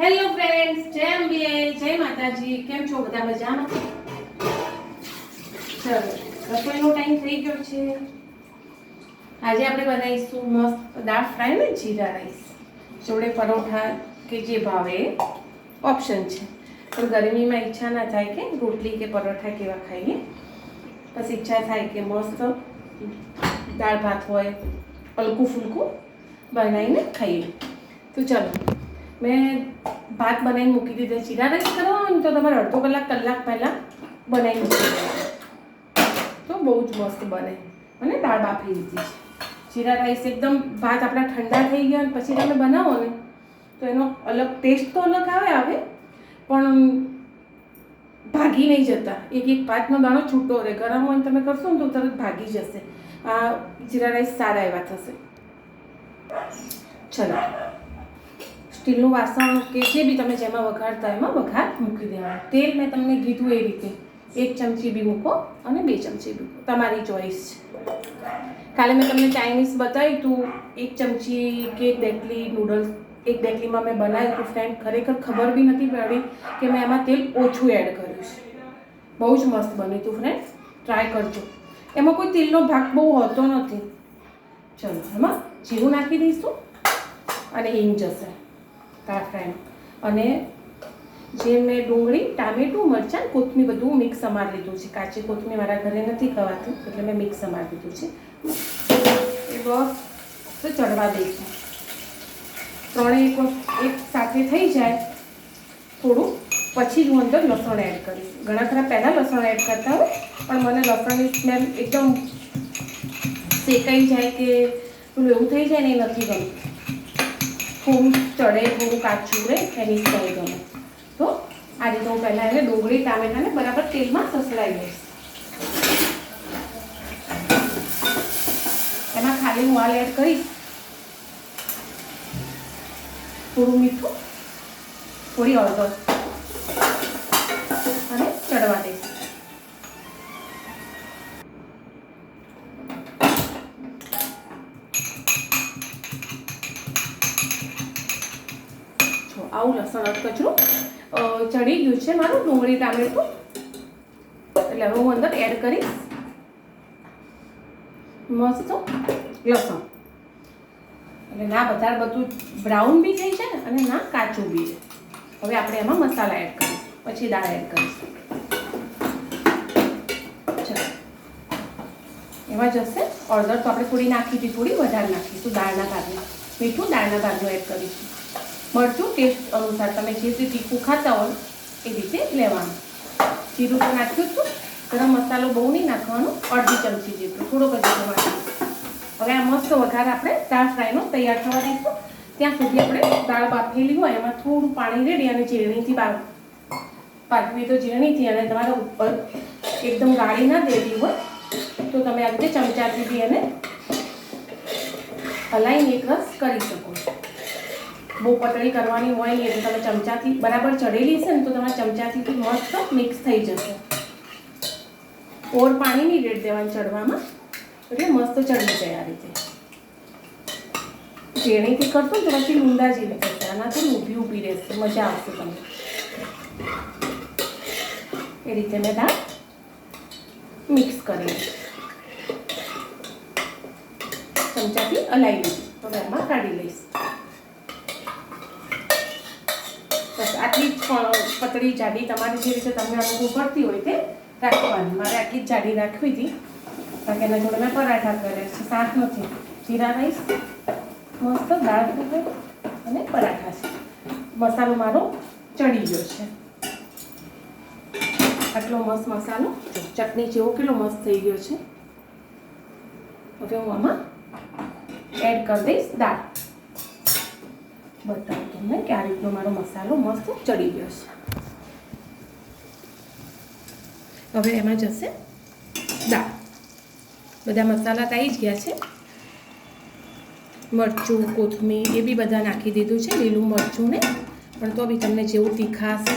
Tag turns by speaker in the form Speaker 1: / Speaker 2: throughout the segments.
Speaker 1: Hello friends જય અંબે જય માતાજી. કેમ છો બધા મજામાં? ચલો, રસોઈનો ટાઈમ થઈ ગયો છે. આજે આપણે બનાવીશું મસ્ત દાળ ફ્રાય ને જીરા રાઈસ જોડે પરોઠા કે જે ભાવે ઓપ્શન છે. પણ ગરમીમાં ઈચ્છા ના થાય કે રોટલી કે પરોઠા કેવા ખાઈએ. બસ ઈચ્છા થાય કે મસ્ત દાળ ભાત હોય, હલકું ફૂલકું બનાવીને ખાઈએ. તો ચલો મેં ભાત બનાવીને મૂકી દીધા. જીરા રાઈસ કરવા હોય ને તો તમારે અડધો કલાક કલાક પહેલાં બનાવી મૂકી. તો બહુ જ મસ્ત બને. અને દાળ બાફી દીધી છે. જીરા રાઈસ એકદમ ભાત આપણા ઠંડા થઈ ગયા અને પછી તમે બનાવો ને, તો એનો અલગ ટેસ્ટ તો અલગ આવે આવે, પણ ભાગી નહીં જતા. એક એક ભાતનો દાણો છૂટો રહે. ગરમ હોય તમે કરશો ને તો તરત ભાગી જશે. આ જીરા રાઈસ સારા એવા થશે. ચલો. સ્ટીલનું વાસણ કે જે બી તમે જેમાં વઘારતા એમાં વઘાર મૂકી દેવાનું. તેલ મેં તમને કીધું એ રીતે. એક ચમચી બી મૂકો અને બે ચમચી બી તમારી ચોઈસ છે. કાલે મેં તમને ચાઇનીઝ બતાવ્યું હતું એક ચમચી કે એક ડેકલી નૂડલ્સ. એક ડેકલીમાં મેં બનાવ્યું હતું ફ્રેન્ડ ખરેખર ખબર બી નથી પડી કે મેં એમાં તેલ ઓછું એડ કર્યું છે. બહુ જ મસ્ત બન્યું હતું ફ્રેન્ડ ટ્રાય કરજો. એમાં કોઈ તેલનો ભાગ બહુ હોતો નથી. ચલો, એમાં જીરું નાખી દઈશું અને હિંગ જશે. ફ્રાય અને જે મેં ડુંગળી, ટામેટું, મરચાં કોથમી બધું મિક્સ સમાર લીધું છે. કાચી કોથમી મારા ઘરે નથી ખવાતું, એટલે મેં મિક્સ સમાર લીધું છે. એ બસ ચડવા દઈશું. ત્રણેય એક સાથે થઈ જાય, થોડું પછી જ હું અંદર લસણ એડ કરીશ. ઘણા ખરા પહેલાં લસણ એડ કરતા હોય, પણ મને લસણની સ્મેલ એકદમ શેકાઈ જાય કે પેલું એવું થઈ જાય ને એ નથી ગમતું. થોડું ચડે થોડું કાચું રહે, એની સ્ટાઈલ ગમે. તો આ રીતે હું પહેલાં એને ડુંગળી, ટામેટાને બરાબર તેલમાં સસડાઈ દઈશ એમાં ખાલી હું હાલ એડ કરીશ. થોડું મીઠું, થોડી હળદર. અને ચડવા દઈશ. અધકચરું અ, ચડી ગયું છે મારું ડુંગળી ટામેટું. એટલે હવે હું અંદર એડ કરીશ. મસ્ત લસણ. એટલે ના બધા બધું બ્રાઉન બી થઈ છે અને ના કાચું બી છે. હવે આપણે એમાં મસાલા એડ કરીશું. પછી દાળ એડ કરીશું. એમાં જશે. અડદર તો આપણે થોડી નાખી હતી થોડી વધારે નાખીશું. દાળના ભાગમાં. મીઠું દાળના ભાગનું એડ કરીશું. મરચું ટેસ્ટ અનુસાર તમે જે રીતે તીખું ખાતા હોય એ રીતે લેવાનું. જીરું તો નાખ્યું હતું. ગરમ મસાલો બહુ નહીં નાખવાનો. અડધી ચમચી જેટલું. થોડોક જ જેટલો હવે આ મસ્ત વઘાર આપણે દાળ ફ્રાયનો તૈયાર થવા દઈશું. ત્યાં સુધી આપણે દાળ બાફેલી હોય એમાં થોડું પાણી રેડી અને ઝીણીથી બાર પાકવી તો ઝીણીથી અને તમારા ઉપર એકદમ ગાળી ના દેવી હોય તો તમે આ રીતે ચમચાથી બી એને હલાઈને એક રસ કરી શકો બહુ પતળી કરવાની હોય એટલે તમે ચમચાથી બરાબર ચડેલી છે ને તો તમારા ચમચાથી મસ્ત મિક્સ થઈ જશે. ઓર પાણી નહીં રેડ દેવાનું ચડવામાં. એટલે મસ્ત ચડી જાય આ રીતે. ઝીણીથી કરશો ને તો પછી લૂંદા જેવી થશે આનાથી ઊભી ઊભી રહેશે. મજા આવશે તમને. એ રીતે મેં દાળ મિક્સ કરી ચમચાથી અલાઈ દીધી તો એમાં કાઢી લઈશ બસ આટલી જ પતળી જાડી તમારી જે રીતે તમને અનુકૂળ પડતી હોય તે રાખવાની. મારે આટલી જ જાડી રાખવી હતી, કારણ કે એના જોડે મેં પરાઠા કર્યા છે, શાક નથી. જીરા રાઈસ, મસ્ત દાળ ફ્રાય અને પરાઠા છે. મસાલો મારો ચડી ગયો છે. આટલો મસ્ત મસાલો, ચટણી જેવો કેટલો મસ્ત થઈ ગયો છે. હવે હું આમાં એડ કરી દઈશ દાળ. બતાવું તમને કે આ રીતનો મારો મસાલો મસ્ત ચડી ગયો છે. હવે એમાં જશે દાળ. બધા મસાલા થઈ જ ગયા છે. મરચું, કોથમીર એ બી બધા નાખી દીધું છે, લીલું મરચું ને. પણ તો બી તમને જેવું તીખાશ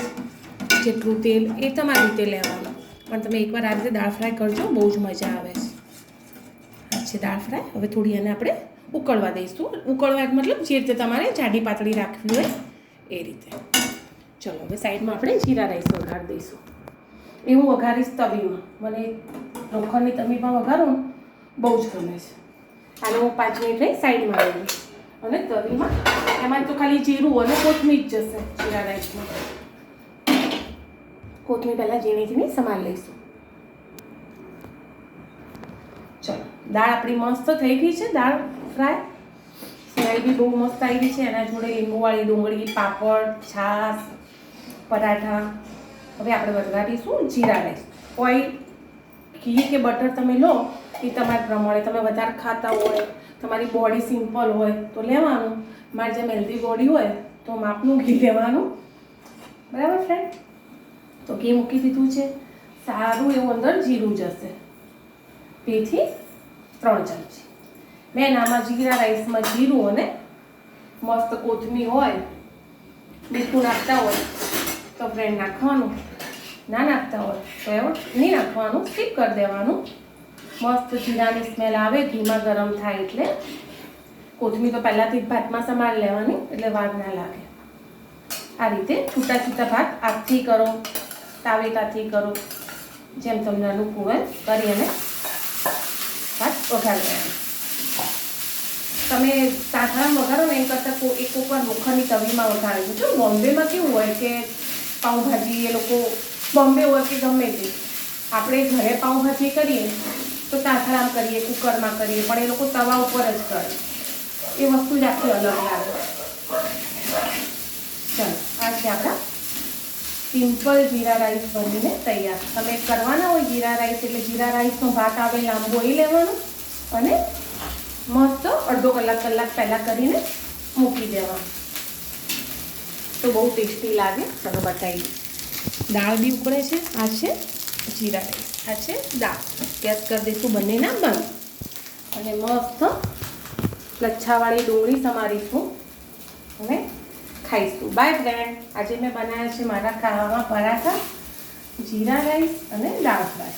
Speaker 1: જેટલું તેલ એ તમારી રીતે લેવાનું. પણ તમે એકવાર આ રીતે દાળ ફ્રાય કરજો, બહુ જ મજા આવે છે. દાળ ફ્રાય. હવે થોડી એને આપણે ઉકળવા દઈશું. ઉકળવા મતલબ જે રીતે તમારે જાડી પાતળી રાખવી હોય એ રીતે. ચલો, હવે સાઈડમાં આપણે જીરા રાઈસ વઘાર દઈશું. એ હું વઘારીશ તવીમાં. મને લોખંડની તવીમાં વઘારું બહુ જ ગમે છે. આને હું પાંચ મિનિટ લઈ સાઈડમાં આવી અને તવીમાં, એમાં તો ખાલી જીરું અને કોથમીર જ જશે જીરા રાઈસમાં. કોથમીર પહેલાં ઝીણી ઝીણી સમાન લઈશું. ચલો, દાળ આપણી મસ્ત થઈ ગઈ છે. દાળ ફ્રાય સિવાય બી બહુ મસ્ત આવી છે. એના જોડે લીંબુવાળી ડુંગળી, પાપડ, છાશ, પરાઠા. હવે આપણે વઘારીશું, જીરા રાઈસ. ઓઇલ, ઘી કે બટર તમે લો, એ તમારા પ્રમાણે. તમે વધારે ખાતા હોય, તમારી બોડી સિમ્પલ હોય, તો લેવાનું. મારી જેમ હેલ્ધી બોડી હોય, તો માપનું ઘી લેવાનું. બરાબર ફ્રેન્ડ તો ઘી મૂકી દીધું છે. સારું એવું અંદર જીરું જશે. બેથી ત્રણ ચમચી. મેં આમાં જીરા રાઈસમાં જીરું અને મસ્ત કોથમી હોય, મીઠું નાખતા હોય, તો ફ્રેન્ડ નાખવાનું ના નાખતા હોય, તો એવું નહીં નાખવાનું સ્કીપ કરી દેવાનું. મસ્ત જીરાની સ્મેલ આવે, ઘીમાં ગરમ થાય એટલે કોથમી તો પહેલાંથી ભાતમાં સમાર લેવાની, એટલે વાર ના લાગે. આ રીતે છૂટા છૂટા ભાત આગથી કરો તાવેતાથી કરો, જેમ તમને અનુકૂળ કરી અને ભાત વઘાર દેવાનું તમે સાધારણ વઘારો ને એમ કરતાં એક વાર લોખંડની તવીમાં વઘારે જો બોમ્બેમાં કેવું હોય કે પાઉંભાજી એ લોકો બોમ્બે હોય કે ગમે તે, આપણે ઘરે પાઉંભાજી કરીએ તો તાથારામ કરીએ, કુકરમાં કરીએ, પણ એ લોકો તવા ઉપર જ કરે. એ વસ્તુ જ આખી અલગ લાગે. ચાલો, આ છે આપણા સિમ્પલ જીરા રાઈસ બનીને તૈયાર. તમે કરવાના હોય જીરા રાઈસ એટલે જીરા રાઈસનો ભાત આવે, લાંબો એ લેવાનો અને મસ્ત અડધો કલાક કલાક પહેલાં કરીને મૂકી દેવા. તો બહુ ટેસ્ટી લાગે. ચાલો બતાવી દાળ બી ઉકળે છે આ છે જીરા રાઈસ. આ છે દાળ. ગેસ કરી દઈશું બંનેના બંધ. અને મસ્ત લચ્છાવાળી ડુંગળી સમારીશું. અને ખાઈશું. બાય ફ્રેન્ડ આજે મેં બનાવ્યા છે મારા ખાવામાં પરાઠા જીરા રાઈસ અને દાળ ફ્રાય.